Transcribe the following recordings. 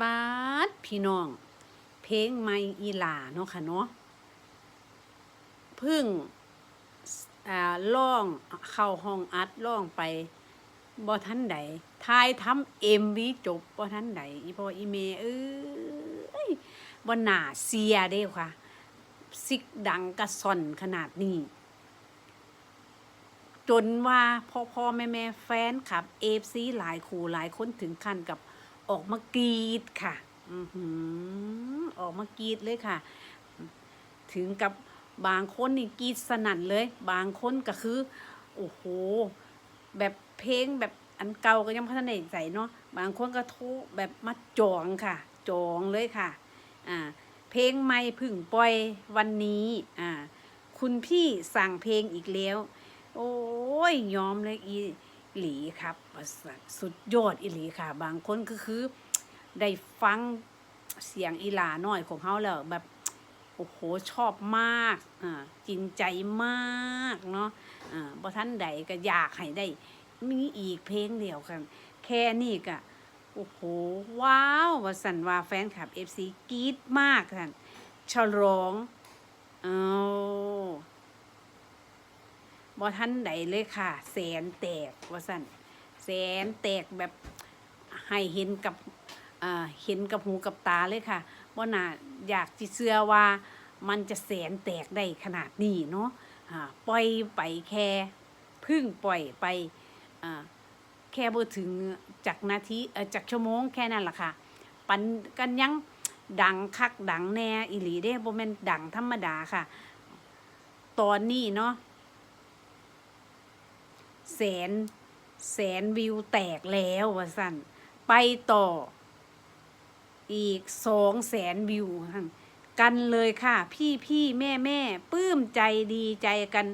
บาดพี่น้อง เพลงไม่อีหลาเนาะค่ะเนาะพึ่งอ่าล่องเข้าห้องอัดล่องไปบ่ทันใดทายทำเอ็มวีจบบ่ทันใดอีพ่ออีเมเอ้ยบ่น่าเสียเด้ค่ะซิกดังกระส่อนขนาดนี้ จนว่าพ่อพ่อแม่แม่แฟนคลับเอฟซีหลายคู่หลายคนถึงขั้นกับ ออกมากรีดค่ะอือหือออกมากรีดเลยค่ะ ถึงกับบางคนนี่กรีดสนั่นเลย บางคนก็คือ โอ้โห แบบเพลงแบบอันเก่าก็ยังพัฒนาใส่เนาะบางคนก็โทรแบบมาจองค่ะ จองเลยค่ะ อ่า เพลงใหม่พึ่งปล่อยวันนี้ อ่า คุณพี่สั่งเพลงอีกแล้ว โอ้ยยอมเลยอี หลีครับสุดยอดอีหลีค่ะ บางคนก็คือ ได้ฟังเสียงอีหลาหน่อยของเขาแล้วแบบโอ้โหชอบมากอ่าจริงใจมากเนาะอ่าบ่ท่านใดก็อยากให้ได้มีอีกเพลงเดียวกัน แค่นี้ก็โอ้โห ว้าวว่าสันว่าแฟนคลับ FC กรี๊ดมากท่านฉลองเอา บ่ทันใดเลยค่ะ แสนแตกว่าสันแสนแตกแบบให้เห็นกับเห็นกับหูกับตาเลยค่ะบ่น่าอยากจิเชื่อว่ามันจะแสนแตกได้ขนาดนี้เนาะปล่อยไปแค่พึ่งปล่อยไปแค่บ่ถึงจากนาทีจากชั่วโมงแค่นั้นล่ะค่ะ ปันกันยังดังคักดังแน่อีหลีเด้บ่แม่นดังธรรมดาค่ะ ตอนนี้เนาะ แสนแสนวิวแตกแล้วว่าสั่นไปต่อ อีกสองแสนวิวกันเลยค่ะ พี่พี่แม่แม่ปลื้มใจดีใจกัน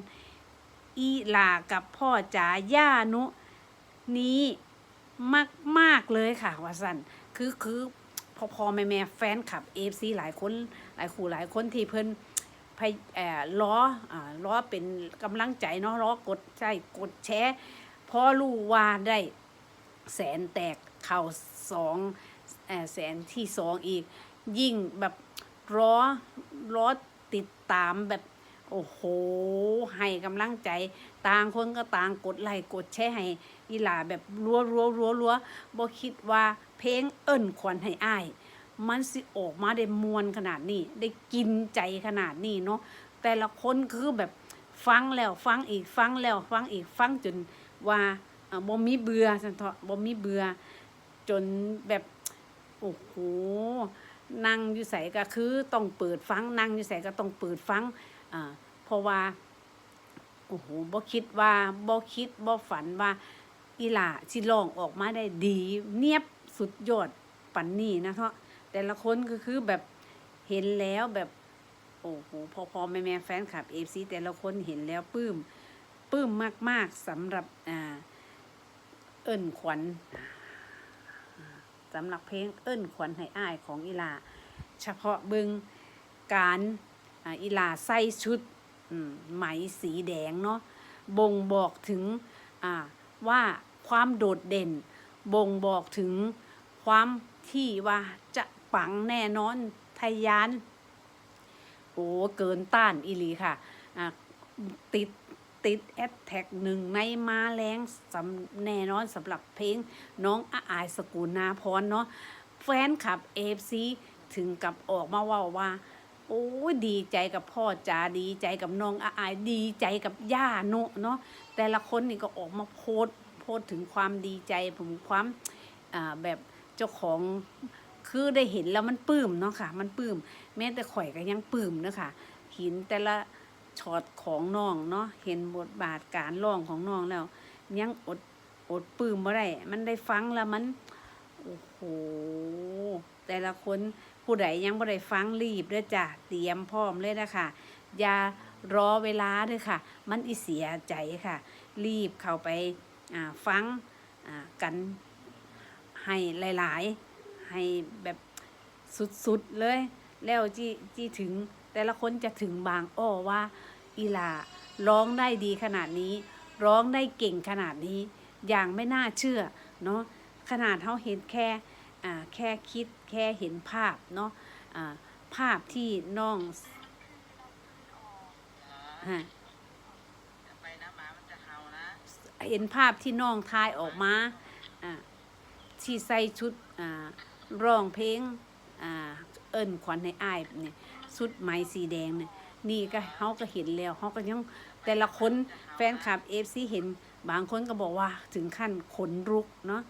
อีหลากับพ่อจ๋าย่านุ นี้มากมากเลยค่ะว่าสันคือคือพอพอแม่แม่แฟนคลับเอฟซีหลายคน หลายคู่หลายคนที่เพิ่น ล้ออ่าล้อเป็นกำลังใจเนาะล้อกดใช่กดแชร์พอรู้ว่าได้แสนแตกเข่าสองเอ่แสนที่สองอีก ยิ่งแบบล้อล้อติดตามแบบโอ้โห ให้กำลังใจ ต่างคนก็ต่างกดไลค์กดแชร์ให้อีหลาแบบรัวรัวรัวรัวบ่คิดว่าเพลงเอิ้นขวัญให้อ้าย มันสิออกมาได้มวลขนาดนี้ ได้กินใจขนาดนี้เนาะแต่ละคนคือแบบฟังแล้วฟังอีกฟังแล้วฟังอีกฟังจนว่าบ่มีเบื่อซั่นเถาะบ่มีเบื่อจนแบบโอ้โหนั่งอยู่ไสก็คือต้องเปิดฟังนั่งอยู่ไสก็ต้องเปิดฟังอ่าเพราะว่าโอ้โหบ่คิดว่าบ่คิดบ่ฝันว่าอีหล่าสิร้องออกมาได้ดี เนียบสุดยอดปันนี้นะเนาะ แต่ละคนก็คือแบบเห็นแล้วแบบโอ้โหพอพอแม่แม่แฟนคลับเอฟซีแต่ละคนเห็นแล้วปื้มปื้มมาก ๆสำหรับอ่าเอิ้นขวัญสำหรับเพลงเอิ้นขวัญให้อ้ายของอีลา เฉพาะเบิงการอ,อีลาใส่ชุดไหมสีแดงเนาะบ่งบอกถึงว่าความโดดเด่น บ่งบอกถึงความที่ว่าจะ ปังแน่นอนทยาน โอ้เกินต้านอีลีค่ะอ่าติดติดแอดแท็กหนึ่งในมาแรงสำแน่นอนสำหรับเพลงน้องอาอายสกุลนาพรเนาะแฟนคลับเอฟซีถึงกับออกมาว่าว่า โอ้ดีใจกับพ่อจ๋าดีใจกับน้องอาอายดีใจกับย่าโนะเนาะแต่ละคนนี่ก็ออกมาโพสต์โพสถึงความดีใจผมความแบบเจ้าของ คือได้เห็นแล้วมันปื้มเนาะค่ะ มันปื้ม แม้แต่ข่อยก็ยังปื้มเนาะค่ะห็นแต่ละช็อตของน้องเนาะเห็นบทบาทการร้องของน้องแล้ว ยังอดอดปื้มบ่ได้มันได้ฟังแล้วมันโอ้โหแต่ละคนผู้ใดยังบ่ได้ฟังรีบเด้อจ้ะเตรียมพร้อมเลยนะคะอย่ารอเวลาเด้อค่ะ มันอีเสียใจค่ะ รีบเข้าไปฟังกันให้หลาย ๆ ให้แบบสุดๆเลย แล้วที่ที่ถึงแต่ละคนจะถึงบางอ้อว่าอีหลาร้องได้ดีขนาดนี้ ร้องได้เก่งขนาดนี้ อย่างไม่น่าเชื่อเนาะขนาดเขาเห็นแค่อ่าแค่คิดแค่เห็นภาพเนาะอ่าภาพที่น้องเหรอฮะจะไปนะหมามันจะเห่านะเห็นภาพที่น้องทายออกมาอ่าที่ใส่ชุดอ่า ร้องเพลงอ่าเอิ้นขวัญให้อ้ายเนี่ยชุดไหมสีแดงเนี่ยนี่ก็เฮาก็เห็นแล้วเฮาก็ยังแต่ละคนแฟนคลับ FC เห็นบางคนก็บอกว่าถึงขั้นขนลุกเนาะ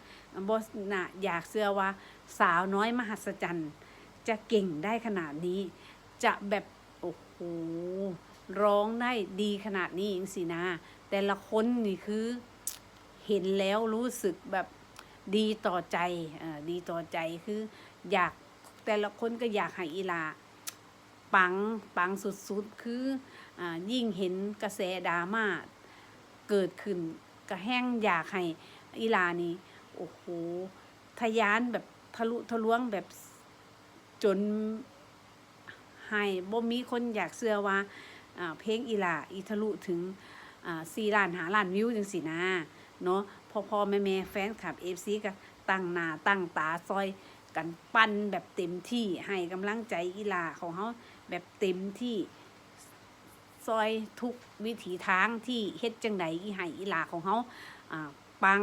บ่น่ะอยากเชื่อว่าสาวน้อยมหัศจรรย์ จะเก่งได้ขนาดนี้ จะแบบโอ้โหร้องได้ดีขนาดนี้จังสินะ แต่ละคนนี่คือเห็นแล้วรู้สึกแบบ ดีต่อใจอ่อดีต่อใจคืออยากแต่ละคนก็อยากให้อีลาปังปังสุดๆ คืออ่ายิ่งเห็นกระแสดราม่าเกิดขึ้นก็แห้งอยากให้อีลานี่โอ้โหทะยานแบบทะลุทะลวงแบบจนให้บ่มีคนอยากเชื่อว่าอ่าเพลงอีลาอีทะลุถึงอ่าสี่ล้านหาล้านวิวจังสินะเนาะ พอพอแม่แม่แฟนคลับเอฟซีก็ตั้งหน้าตั้งตาซอยกันปั้นแบบเต็มที่ให้กำลังใจอีหลาของเขาแบบเต็มที่ซอยทุกวิถีทางที่เฮ็ดจังไดอีให้อีหลาของเขาปัง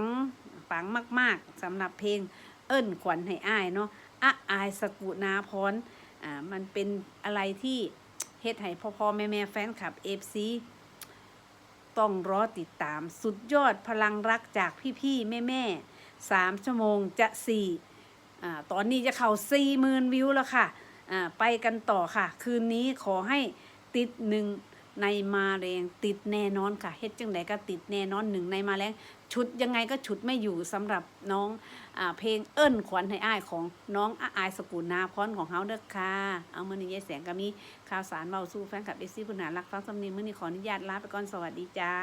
ปังมาก ๆสำหรับเพลงเอิ้นขวัญให้อ้ายเนาะอะอายสกุณาพรอ่ามันเป็นอะไรที่เฮ็ดให้พ่อพ่อแม่แม่แฟนคลับเอฟซี ต้องรอติดตามสุดยอดพลังรักจากพี่ๆแม่ๆสามชั่วโมงจะสี่อ่าตอนนี้จะเข้าสี่หมื่นวิวแล้วค่ะอ่าไปกันต่อค่ะ คืนนี้ขอให้ติดหนึ่งในมาแรงติดแน่นอนค่ะเฮ็ดจังไดก็ติดแน่นอนหนึ่งในมาแรง ชุดยังไงก็ชุดไม่อยู่สำหรับน้องอเพลงเอิ้นขวัญให้อ้ายของน้องอาอายสกุลนาพรของเฮาเด้อค่ะเอามือนี้ยายแสงก็มีข่าวสารเบาสู้แฟนคลับเอซี่คุณหารักฟังสำเนียงมือนี้ขออนุญาตลาไปก่อนสวัสดีจ้า